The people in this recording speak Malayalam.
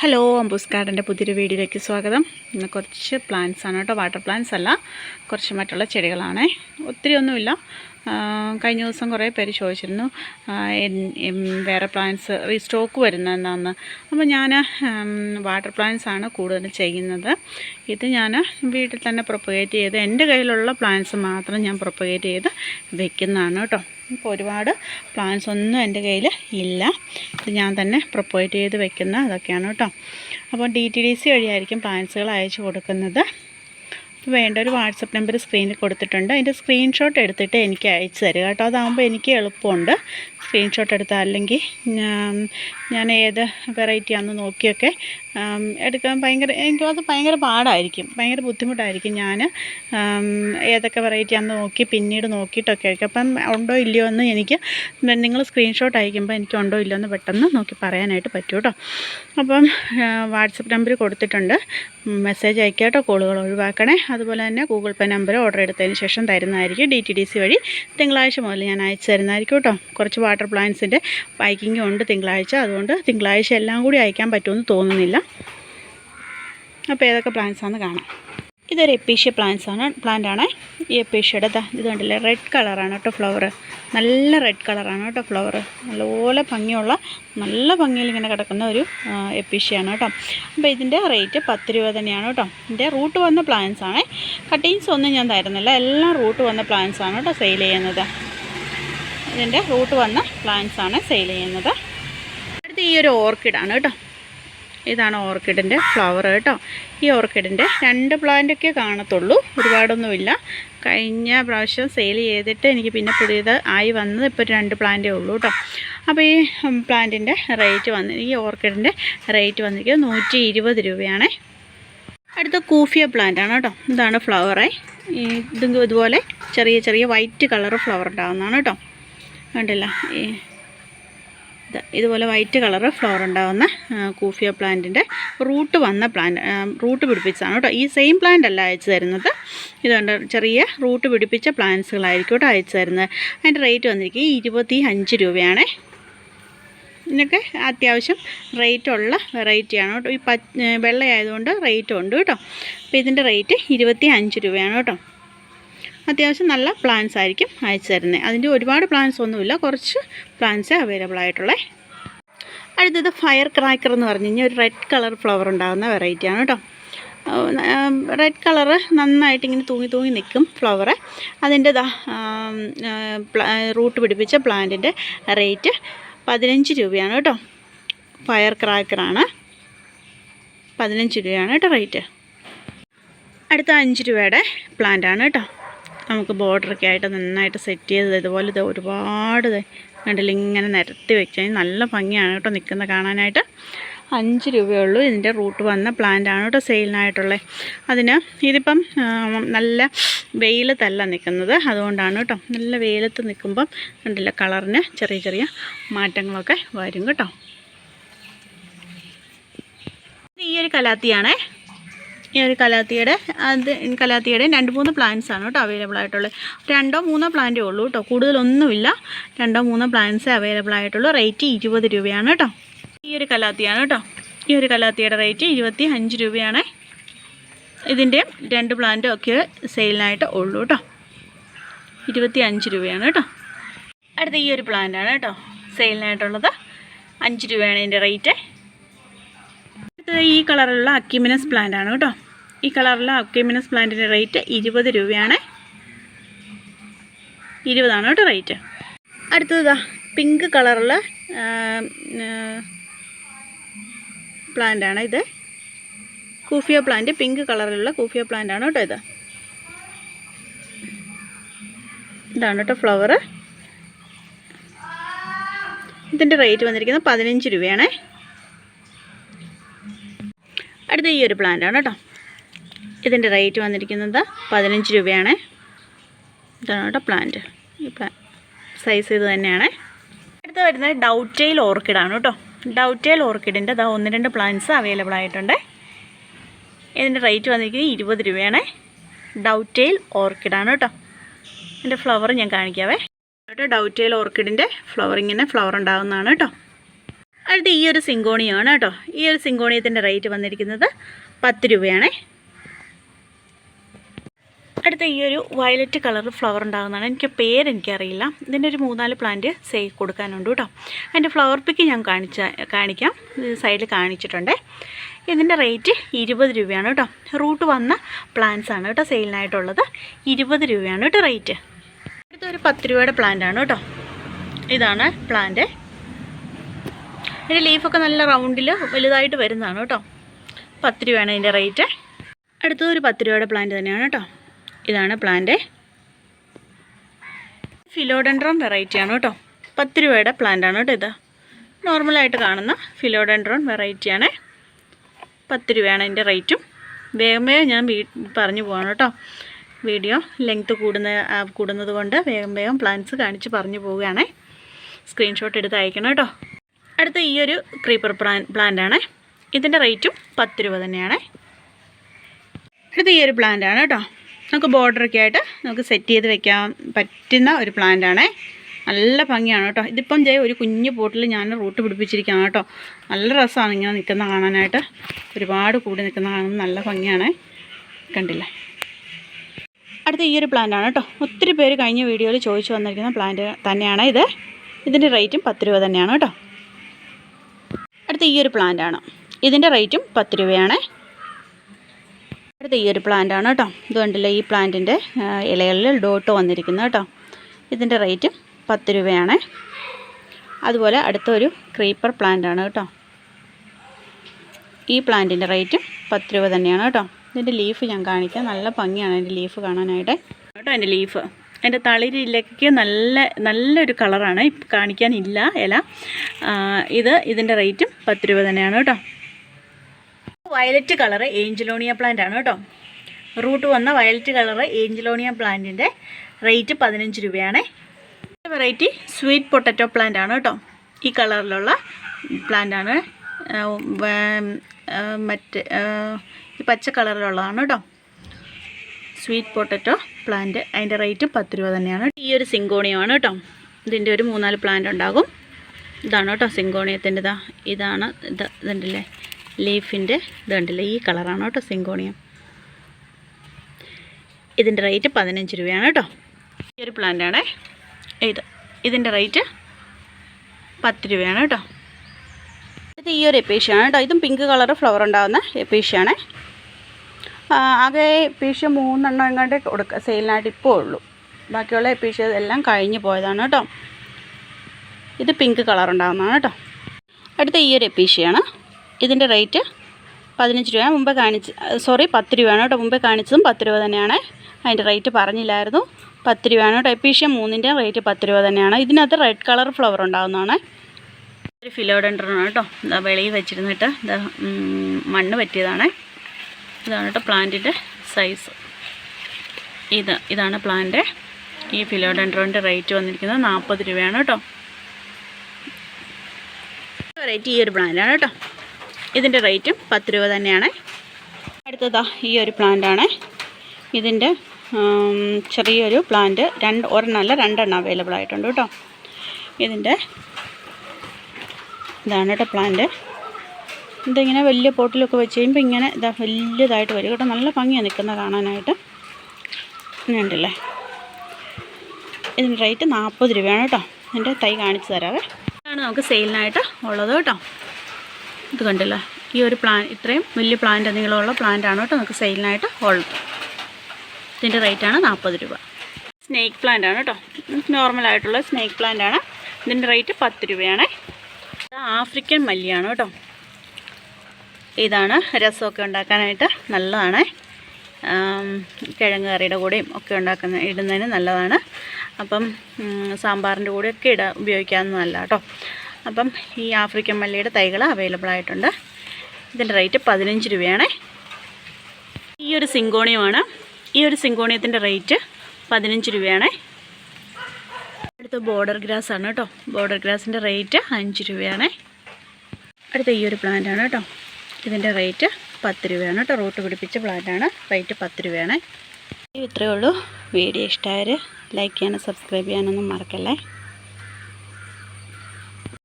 ഹലോ അമ്പൂസ് ഗാർഡന്റെ പുതിയൊരു വീഡിയോയിലേക്ക് സ്വാഗതം. ഇന്ന് കുറച്ച് പ്ലാന്റ്സ് ആണ് കേട്ടോ. വാട്ടർ പ്ലാന്റ്സ് അല്ല കുറച്ച് മറ്റുള്ള ചെടികളാണ്. ഒത്തിരി ഒന്നുമില്ല. കഴിഞ്ഞ ദിവസം കുറേ പേര് ചോദിച്ചിരുന്നു വേറെ പ്ലാന്റ്സ് റീസ്റ്റോക്ക് വരുന്ന എന്താണെന്ന് അപ്പോൾ ഞാൻ വാട്ടർ പ്ലാന്റ്സ് ആണ് കൂടുതൽ ചെയ്യുന്നത്. ഇത് ഞാൻ വീട്ടിൽ തന്നെ പ്രൊപ്പഗേറ്റ് ചെയ്ത് എന്റെ കയ്യിലുള്ള പ്ലാന്റ്സ് മാത്രം ഞാൻ പ്രൊപ്പഗേറ്റ് ചെയ്ത് വെക്കുന്നതാണ് കേട്ടോ. ഇപ്പോൾ ഒരുപാട് പ്ലാന്റ്സ് ഒന്നും എന്റെ കയ്യിൽ ഇല്ല. ഇത് ഞാൻ തന്നെ പ്രൊപ്പോയിറ്റ് ചെയ്ത് വെക്കുന്ന അതൊക്കെയാണ് കേട്ടോ. അപ്പോൾ ഡി ടി ഡി സി വഴിയായിരിക്കും പ്ലാന്റ്സുകൾ അയച്ചു കൊടുക്കുന്നത്. വേണ്ട ഒരു വാട്സപ്പ് നമ്പർ സ്ക്രീനിൽ കൊടുത്തിട്ടുണ്ട്. അതിന്റെ സ്ക്രീൻഷോട്ട് എടുത്തിട്ട് എനിക്ക് അയച്ചു തരിക കേട്ടോ. അതാകുമ്പോൾ എനിക്ക് എളുപ്പമുണ്ട്. സ്ക്രീൻഷോട്ട് എടുത്താൽ അല്ലെങ്കിൽ ഞാൻ ഏത് വെറൈറ്റിയാണെന്ന് നോക്കിയൊക്കെ എടുക്കാൻ ഭയങ്കര അത് ഭയങ്കര പാടായിരിക്കും. ഭയങ്കര ബുദ്ധിമുട്ടായിരിക്കും ഞാൻ ഏതൊക്കെ വെറൈറ്റി അന്ന് നോക്കി പിന്നീട് നോക്കിയിട്ടൊക്കെ ആയിരിക്കും. അപ്പം ഉണ്ടോ ഇല്ലയോ എന്ന് എനിക്ക് നിങ്ങൾ സ്ക്രീൻഷോട്ട് അയക്കുമ്പോൾ എനിക്ക് ഉണ്ടോ ഇല്ലയോ എന്ന് പെട്ടെന്ന് നോക്കി പറയാനായിട്ട് പറ്റും കേട്ടോ അപ്പം വാട്സപ്പ് നമ്പർ കൊടുത്തിട്ടുണ്ട്. മെസ്സേജ് അയക്കുക കേട്ടോ കോളുകൾ ഒഴിവാക്കണേ. അതുപോലെ തന്നെ ഗൂഗിൾ പേ നമ്പർ ഓർഡർ എടുത്തതിന് ശേഷം തരുന്നതായിരിക്കും ഡി ടി ഡി സി വഴി തിങ്കളാഴ്ച മുതൽ ഞാൻ അയച്ചു തരുന്നതായിരിക്കും കേട്ടോ കുറച്ച് വാട്ടർ പ്ലാന്റ്സിന്റെ പൈക്കിങ്ങും ഉണ്ട് തിങ്കളാഴ്ച. അതുകൊണ്ട് തിങ്കളാഴ്ച എല്ലാം കൂടി അയക്കാൻ പറ്റുമെന്ന് തോന്നുന്നില്ല. അപ്പോൾ ഏതൊക്കെ പ്ലാന്റ്സ് ആണെന്ന് കാണാം. ഇതൊരു എപ്പീഷ്യ പ്ലാന്റ്സ് ആണ് പ്ലാന്റ് ആണ്. ഈ എപ്പീഷ്യയുടെ ഇത് കണ്ടില്ലേ റെഡ് കളറാണ് കേട്ടോ ഫ്ലവർ നല്ല റെഡ് കളറാണ് കേട്ടോ ഫ്ലവർ നല്ലപോലെ ഭംഗിയുള്ള നല്ല ഭംഗിയിൽ ഇങ്ങനെ കിടക്കുന്ന ഒരു എപ്പീഷ്യയാണ് കേട്ടോ. അപ്പോൾ ഇതിന്റെ റേറ്റ് പത്ത് രൂപ തന്നെയാണ് കേട്ടോ. ഇതിന്റെ റൂട്ട് വന്ന പ്ലാന്റ്സ് ആണ്. കട്ടിങ്സ് ഒന്നും ഞാൻ തരുന്നില്ല. എല്ലാം റൂട്ട് വന്ന പ്ലാന്റ്സ് ആണ് കേട്ടോ സെയിൽ ചെയ്യുന്നത്. ഇതിന്റെ റൂട്ട് വന്ന പ്ലാന്റ്സ് ആണ് സെയിൽ ചെയ്യുന്നത്. അടുത്ത് ഈ ഒരു ഓർക്കിഡാണ് കേട്ടോ. ഇതാണ് ഓർക്കിഡിന്റെ ഫ്ലവർ കേട്ടോ. ഈ ഓർക്കിഡിന്റെ രണ്ട് പ്ലാന്റൊക്കെ കാണത്തുള്ളൂ. ഒരുപാടൊന്നുമില്ല. കഴിഞ്ഞ പ്രാവശ്യം സെയിൽ ചെയ്തിട്ട് എനിക്ക് പിന്നെ പുതിയത് ആയി വന്നത് ഇപ്പോൾ രണ്ട് പ്ലാന്റേ ഉള്ളൂ കേട്ടോ. അപ്പോൾ ഈ പ്ലാന്റിന്റെ റേറ്റ് വന്ന് ഈ ഓർക്കിഡിന്റെ റേറ്റ് വന്നിരിക്കുന്നത് നൂറ്റി ഇരുപത് രൂപയാണ്. അടുത്ത കൂഫിയ പ്ലാന്റ് ആണ് കേട്ടോ. ഇതാണ് ഫ്ലവറേ. ഇതും ഇതുപോലെ ചെറിയ ചെറിയ വൈറ്റ് കളർ ഫ്ലവർ ഉണ്ടാകുന്നതാണ് കേട്ടോ. കണ്ടില്ല. ഈ ഇതുപോലെ വൈറ്റ് കളർ ഫ്ലവർ ഉണ്ടാകുന്ന കൂഫിയ പ്ലാന്റിന്റെ റൂട്ട് വന്ന പ്ലാന്റ് റൂട്ട് പിടിപ്പിച്ചതാണ് കേട്ടോ. ഈ സെയിം പ്ലാന്റ് അല്ല അയച്ചു തരുന്നത്. ഇതുകൊണ്ട് ചെറിയ റൂട്ട് പിടിപ്പിച്ച പ്ലാന്റ്സുകളായിരിക്കും കേട്ടോ അയച്ചു തരുന്നത്. അതിന്റെ റേറ്റ് വന്നിരിക്കും ഇരുപത്തി അഞ്ച് രൂപയാണ്. ഇതിനൊക്കെ അത്യാവശ്യം റേറ്റുള്ള വെറൈറ്റിയാണ് കേട്ടോ. ഈ പ വെള്ളയായതുകൊണ്ട് റേറ്റ് ഉണ്ട് കേട്ടോ. അപ്പോൾ ഇതിന്റെ റേറ്റ് ഇരുപത്തി അഞ്ച് രൂപയാണ് കേട്ടോ. അത്യാവശ്യം നല്ല പ്ലാൻസ് ആയിരിക്കും അയച്ചു തരുന്നത്. അതിന്റെ ഒരുപാട് പ്ലാൻസ് ഒന്നുമില്ല. കുറച്ച് പ്ലാൻസ് അവൈലബിൾ ആയിട്ടുള്ളത് അടുത്തത് ഫയർ ക്രാക്കർ എന്ന് പറഞ്ഞു. കഴിഞ്ഞാൽ ഒരു റെഡ് കളർ ഫ്ലവർ ഉണ്ടാകുന്ന വെറൈറ്റിയാണ് കേട്ടോ. റെഡ് കളറ് നന്നായിട്ട് ഇങ്ങനെ തൂങ്ങി തൂങ്ങി നിൽക്കും ഫ്ലവറ് അതിന്റെ റൂട്ട് പിടിപ്പിച്ച പ്ലാന്റിന്റെ റേറ്റ് പതിനഞ്ച് രൂപയാണ് കേട്ടോ. ഫയർ ക്രാക്കറാണ് പതിനഞ്ച് രൂപയാണ് കേട്ടോ റേറ്റ് അടുത്ത അഞ്ച് രൂപയുടെ പ്ലാന്റാണ് കേട്ടോ. നമുക്ക് ബോർഡറൊക്കെ ആയിട്ട് നന്നായിട്ട് സെറ്റ് ചെയ്ത് ഇതുപോലെ ഇത് ഒരുപാട് കണ്ടില്ല ഇങ്ങനെ നിരത്തി വെച്ചാൽ നല്ല ഭംഗിയാണ് കേട്ടോ നിൽക്കുന്നത് കാണാനായിട്ട്. അഞ്ച് രൂപയേ ഉള്ളൂ ഇതിന്റെ റൂട്ട് വന്ന പ്ലാന്റ് ആണ് കേട്ടോ സെയിലിനായിട്ടുള്ളത് അതിന് ഇതിപ്പം നല്ല വെയിലത്തല്ല നിൽക്കുന്നത്. അതുകൊണ്ടാണ് കേട്ടോ നല്ല വെയിലത്ത് നിൽക്കുമ്പം കണ്ടില്ല കളറിന് ചെറിയ ചെറിയ മാറ്റങ്ങളൊക്കെ വരും കേട്ടോ. ഈ ഒരു കലാത്തിയാണേ. ഈ ഒരു കലാത്തിയുടെ അത് കലാത്തിയുടെ രണ്ട് മൂന്ന് പ്ലാന്റ്സ് ആണ് കേട്ടോ അവൈലബിൾ ആയിട്ടുള്ളത്. രണ്ടോ മൂന്നോ പ്ലാന്റേ ഉള്ളൂ കേട്ടോ. കൂടുതലൊന്നുമില്ല. രണ്ടോ മൂന്നോ പ്ലാന്റ്സേ അവൈലബിൾ ആയിട്ടുള്ളൂ. റേറ്റ് ഇരുപത് രൂപയാണ് കേട്ടോ. ഈ ഒരു കലാത്തിയാണ് കേട്ടോ. ഈ ഒരു കലാത്തിയുടെ റേറ്റ് ഇരുപത്തി അഞ്ച് രൂപയാണ്. ഇതിന്റെ രണ്ട് പ്ലാന്റും ഒക്കെ സെയിലിനായിട്ട് ഉള്ളൂ കേട്ടോ. ഇരുപത്തി അഞ്ച് രൂപയാണ് കേട്ടോ. അടുത്ത ഈ ഒരു പ്ലാന്റാണ് കേട്ടോ. സെയിലിനായിട്ടുള്ളത് അഞ്ച് രൂപയാണ് ഇതിന്റെ റേറ്റ് ഈ കളറുള്ള അക്യുമിനസ് പ്ലാന്റ് ആണ് കേട്ടോ. ഈ കളറുള്ള അക്യുമിനസ് പ്ലാന്റിന്റെ റേറ്റ് ഇരുപത് രൂപയാണ്. ഇരുപതാണ് കേട്ടോ റേറ്റ് അടുത്തത് പിങ്ക് കളറുള്ള പ്ലാന്റ് ആണ് ഇത്. കൂഫിയ പ്ലാന്റ് പിങ്ക് കളറിലുള്ള കൂഫിയ പ്ലാന്റ് ആണ് കേട്ടോ ഇത്. ഇതാണ് കേട്ടോ ഫ്ലവർ ഇതിന്റെ റേറ്റ് വന്നിരിക്കുന്നത് പതിനഞ്ച് രൂപയാണേ. അടുത്ത ഈ ഒരു പ്ലാന്റാണ് കേട്ടോ. ഇതിന്റെ റേറ്റ് വന്നിരിക്കുന്നത് പതിനഞ്ച് രൂപയാണ്. ഇതാണ് കേട്ടോ പ്ലാന്റ് ഈ പ്ലാ സൈസ് ഇത് തന്നെയാണ്. അടുത്ത വരുന്നത് ഡൗറ്റെയിൽ ഓർക്കിഡാണ് കേട്ടോ. ഡൗറ്റെയിൽ ഓർക്കിഡിന്റെ ദാ ഒന്ന് രണ്ട് പ്ലാന്റ്സ് അവൈലബിൾ ആയിട്ടുണ്ട്. ഇതിന്റെ റേറ്റ് വന്നിരിക്കുന്നത് ഇരുപത് രൂപയാണ്. ഡൗറ്റെയിൽ ഓർക്കിഡാണ് കേട്ടോ. ഇതിന്റെ ഫ്ലവർ ഞാൻ കാണിക്കാവേ. കേട്ടോ ഡൗറ്റെയിൽ ഓർക്കിഡിന്റെ ഫ്ലവർ ഇങ്ങനെ ഫ്ലവർ ഉണ്ടാകുന്നതാണ് കേട്ടോ. അടുത്ത ഈ ഒരു സിങ്കോണിയാണ് കേട്ടോ. ഈ ഒരു സിങ്കോണിയത്തിന്റെ റേറ്റ് വന്നിരിക്കുന്നത് പത്ത് രൂപയാണേ. അടുത്ത ഈ ഒരു വയലറ്റ് കളർ ഫ്ലവർ ഉണ്ടാകുന്നതാണ്. എനിക്ക് പേര് എനിക്കറിയില്ല. ഇതിന്റെ ഒരു മൂന്നാൽ പ്ലാന്റ് സേ കൊടുക്കാനുണ്ട് കേട്ടോ. അതിന്റെ ഫ്ലവർ പിക്ക് ഞാൻ കാണിച്ച കാണിക്കാം. സൈഡിൽ കാണിച്ചിട്ടുണ്ട്. ഇതിന്റെ റേറ്റ് ഇരുപത് രൂപയാണ് കേട്ടോ. റൂട്ട് വന്ന പ്ലാന്റ്സ് ആണ് കേട്ടോ സെയിലിനായിട്ടുള്ളത്. ഇരുപത് രൂപയാണ് കേട്ടോ റേറ്റ്. അടുത്ത ഒരു പത്ത് രൂപയുടെ പ്ലാന്റ് ആണ് കേട്ടോ. ഇതാണ് പ്ലാന്റ്. ഇതിന്റെ ലീഫൊക്കെ നല്ല റൗണ്ടിൽ വലുതായിട്ട് വരുന്നതാണ് കേട്ടോ. പത്ത് രൂപയാണ് ഇതിന്റെ റേറ്റ്. അടുത്തത് ഒരു പത്ത് രൂപയുടെ പ്ലാന്റ് തന്നെയാണ് കേട്ടോ. ഇതാണ് പ്ലാന്റ് ഫിലോഡൻഡ്രോൺ വെറൈറ്റിയാണ് കേട്ടോ. പത്ത് രൂപയുടെ പ്ലാന്റാണ് കേട്ടോ ഇത്. നോർമലായിട്ട് കാണുന്ന ഫിലോഡൻഡ്രോൺ വെറൈറ്റിയാണ് പത്ത് രൂപയാണ് അതിന്റെ റേറ്റും വേഗം വേഗം ഞാൻ പറഞ്ഞു പോവാണ് കേട്ടോ. വീഡിയോ ലെങ്ത്ത് കൂടുന്ന കൂടുന്നത് കൊണ്ട് വേഗം വേഗം പ്ലാന്റ്സ് കാണിച്ച് പറഞ്ഞു പോവുകയാണേ. സ്ക്രീൻഷോട്ട് എടുത്ത് അയക്കണം കേട്ടോ. അടുത്ത ഈ ഒരു ക്രീപ്പർ പ്ലാൻ ആണ്. ഇതിന്റെ റേറ്റും പത്ത് രൂപ തന്നെയാണ്. അടുത്ത ഈ ഒരു പ്ലാന്റാണ് കേട്ടോ. നമുക്ക് ബോർഡറൊക്കെ ആയിട്ട് നമുക്ക് സെറ്റ് ചെയ്ത് വെക്കാൻ പറ്റുന്ന ഒരു പ്ലാന്റാണ് നല്ല ഭംഗിയാണ് കേട്ടോ. ഇതിപ്പം ജയ ഒരു കുഞ്ഞു പോട്ടിൽ ഞാൻ റൂട്ട് പിടിപ്പിച്ചിരിക്കുകയാണ് കേട്ടോ. നല്ല രസമാണ് ഇങ്ങനെ നിൽക്കുന്ന കാണാനായിട്ട്. ഒരുപാട് കൂടി നിൽക്കുന്ന കാണാൻ നല്ല ഭംഗിയാണ്. കണ്ടില്ലേ? അടുത്ത ഈ ഒരു പ്ലാന്റാണ് കേട്ടോ. ഒത്തിരി പേര് കഴിഞ്ഞ വീഡിയോയിൽ ചോദിച്ചു വന്നിരിക്കുന്ന പ്ലാന്റ് തന്നെയാണ് ഇത്. ഇതിന്റെ റേറ്റും പത്ത് രൂപ തന്നെയാണ് കേട്ടോ. അടുത്ത ഈ ഒരു പ്ലാന്റ് ആണ്. ഇതിന്റെ റേറ്റും പത്ത് രൂപയാണ്. അടുത്ത ഈ ഒരു പ്ലാന്റ് ആണ് കേട്ടോ ഇതുകൊണ്ടല്ലേ കണ്ടില്ലേ ഈ പ്ലാന്റിന്റെ ഇലകളിൽ ഡോട്ട് വന്നിരിക്കുന്നത് കേട്ടോ ഇതിന്റെ റേറ്റും പത്ത് രൂപയാണ്. അതുപോലെ അടുത്ത ഒരു ക്രീപ്പർ പ്ലാന്റ് ആണ് കേട്ടോ ഈ പ്ലാന്റിന്റെ റേറ്റും പത്ത് രൂപ തന്നെയാണ് കേട്ടോ ഇതിന്റെ ലീഫ് ഞാൻ കാണിക്കാം. നല്ല ഭംഗിയാണ് അതിന്റെ ലീഫ് കാണാനായിട്ട്. കേട്ടോ അതിന്റെ ലീഫ് അതിന്റെ തളിരിലയ്ക്ക് നല്ല നല്ലൊരു കളറാണ്. കാണിക്കാനില്ല ഇല. ഇത് ഇതിന്റെ റേറ്റും പത്ത് രൂപ തന്നെയാണ് കേട്ടോ. വയലറ്റ് കളറ് ഏഞ്ചലോണിയ പ്ലാന്റ് ആണ് കേട്ടോ. റൂട്ട് വന്ന വയലറ്റ് കളറ് ഏഞ്ചലോണിയ പ്ലാന്റിന്റെ റേറ്റ് പതിനഞ്ച് രൂപയാണ്. വെറൈറ്റി സ്വീറ്റ് പൊട്ടറ്റോ പ്ലാന്റ് ആണ് കേട്ടോ. ഈ കളറിലുള്ള പ്ലാന്റ് ആണ്. മറ്റ് ഈ പച്ച കളറിലുള്ളതാണ് കേട്ടോ. സ്വീറ്റ് പൊട്ടറ്റോ പ്ലാന്റ് അതിന്റെ റേറ്റ് പത്ത് രൂപ തന്നെയാണ്. ഈ ഒരു സിങ്കോണിയമാണ് കേട്ടോ ഇതിന്റെ ഒരു മൂന്നാൽ പ്ലാന്റ് ഉണ്ടാകും. ഇതാണ് കേട്ടോ സിങ്കോണിയത്തിന്റെ ഇതാ. ഇതാണ് ഇത് ഇതുണ്ടല്ലേ? ലീഫിന്റെ ഇതുണ്ടല്ലേ? ഈ കളറാണ് കേട്ടോ സിങ്കോണിയം. ഇതിന്റെ റേറ്റ് പതിനഞ്ച് രൂപയാണ് കേട്ടോ ഈ ഒരു പ്ലാന്റാണേ ഇത് ഇതിന്റെ റേറ്റ് പത്ത് രൂപയാണ് കേട്ടോ ഇത് ഈ ഒരു എപ്പേഷ്യാണ് കേട്ടോ ഇതും പിങ്ക് കളർ ഫ്ലവർ ഉണ്ടാകുന്ന എപ്പീഷ്യയാണ് ആകെ എപ്പീഷ്യ മൂന്നെണ്ണം എങ്ങാണ്ട് കൊടുക്കുക സെയിലിനായിട്ട് ഇപ്പോൾ ഉള്ളൂ. ബാക്കിയുള്ള എപ്പീഷ്യ എല്ലാം കഴിഞ്ഞു പോയതാണ് കേട്ടോ. ഇത് പിങ്ക് കളർ ഉണ്ടാകുന്നതാണ് കേട്ടോ. അടുത്ത ഈ ഒരു എപ്പീഷ്യയാണ് ഇതിന്റെ റേറ്റ് പതിനഞ്ച് രൂപ മുമ്പേ കാണിച്ച് സോറി പത്ത് രൂപയാണ് കേട്ടോ. മുമ്പേ കാണിച്ചതും പത്ത് രൂപ തന്നെയാണ്. അതിന്റെ റേറ്റ് പറഞ്ഞില്ലായിരുന്നു. പത്ത് രൂപയാണ് കേട്ടോ. എപ്പീഷ്യ മൂന്നിന്റെ റേറ്റ് പത്ത് രൂപ തന്നെയാണ്. ഇതിനകത്ത് റെഡ് കളർ ഫ്ലവർ ഉണ്ടാകുന്നതാണ് ഒരു ഫിലോഡൻഡ്രനാണ് കേട്ടോ. വെളിയിൽ വെച്ചിരുന്നിട്ട് മണ്ണ് പറ്റിയതാണ്. ഇതാണ് കേട്ടോ പ്ലാന്റിന്റെ സൈസ്. ഇത് ഇതാണ് പ്ലാന്റ് ഈ ഫിലോഡൻഡ്രോന്റെ റേറ്റ് വന്നിരിക്കുന്നത് നാൽപ്പത് രൂപയാണ് കേട്ടോ. റേറ്റ് ഈ ഒരു പ്ലാന്റാണ് കേട്ടോ. ഇതിന്റെ റേറ്റും പത്ത് രൂപ തന്നെയാണ്. അടുത്തതാ ഈ ഒരു പ്ലാന്റാണ് ഇതിന്റെ ചെറിയൊരു പ്ലാന്റ് രണ്ട് ഒരെണ്ണമല്ല രണ്ടെണ്ണം അവൈലബിൾ ആയിട്ടുണ്ട് കേട്ടോ. ഇതിന്റെ ഇതാണ് കേട്ടോ പ്ലാന്റ് ഇതിങ്ങനെ വലിയ പോട്ടിലൊക്കെ വെച്ച് കഴിയുമ്പോൾ ഇങ്ങനെ ഇതാ വലിയതായിട്ട് വരും. കേട്ടോ നല്ല ഭംഗിയാണ് നിൽക്കുന്നത് കാണാനായിട്ട്. ഇങ്ങനെയുണ്ടല്ലേ ഇതിന്റെ റേറ്റ് നാൽപ്പത് രൂപയാണ് കേട്ടോ. എന്റെ തൈ കാണിച്ചു തരാവേ. ഇതാണ് നമുക്ക് സെയിലിനായിട്ട് ഉള്ളത് കേട്ടോ. ഇത് കണ്ടില്ലേ? ഈ ഒരു പ്ലാൻ ഇത്രയും വലിയ പ്ലാന്റ് നീളമുള്ള പ്ലാന്റാണ് കേട്ടോ നമുക്ക് സെയിലിനായിട്ട് ഉള്ളത്. ഇതിന്റെ റേറ്റാണ് നാൽപ്പത് രൂപ. സ്നേക്ക് പ്ലാന്റ് ആണ് കേട്ടോ. നോർമലായിട്ടുള്ള സ്നേക്ക് പ്ലാന്റ് ആണ്. ഇതിന്റെ റേറ്റ് പത്ത് രൂപയാണ്. ആഫ്രിക്കൻ മല്ലിയാണ് കേട്ടോ. ഇതാണ് രസമൊക്കെ ഉണ്ടാക്കാനായിട്ട് നല്ലതാണ്. കിഴങ്ങ് കറിയുടെ കൂടെയും ഒക്കെ ഉണ്ടാക്കുന്ന ഇടുന്നതിന് നല്ലതാണ്. അപ്പം സാമ്പാറിന്റെ കൂടെയൊക്കെ ഇടാൻ ഉപയോഗിക്കാവുന്നതല്ല കേട്ടോ അപ്പം ഈ ആഫ്രിക്കൻ മല്ലിയുടെ തൈകൾ അവൈലബിൾ ആയിട്ടുണ്ട്. ഇതിന്റെ റേറ്റ് പതിനഞ്ച് രൂപയാണ്. ഈ ഒരു സിങ്കോണിയമാണ്. ഈ ഒരു സിങ്കോണിയത്തിന്റെ റേറ്റ് പതിനഞ്ച് രൂപയാണ്. അടുത്ത ബോർഡർ ഗ്രാസ് ആണ് കേട്ടോ ബോർഡർ ഗ്രാസിന്റെ റേറ്റ് അഞ്ച് രൂപയാണ്. അടുത്ത ഈ ഒരു പ്ലാന്റ് ആണ് കേട്ടോ ഇതിന്റെ റേറ്റ് പത്ത് രൂപയാണ് കേട്ടോ. റൂട്ട് പിടിപ്പിച്ച പ്ലാന്റാണ് റേറ്റ് പത്ത് രൂപയാണ്. ഇത്രയേ ഉള്ളൂ. വീഡിയോ ഇഷ്ടമായ ലൈക്ക് ചെയ്യാനും സബ്സ്ക്രൈബ് ചെയ്യാനൊന്നും മറക്കല്ലേ?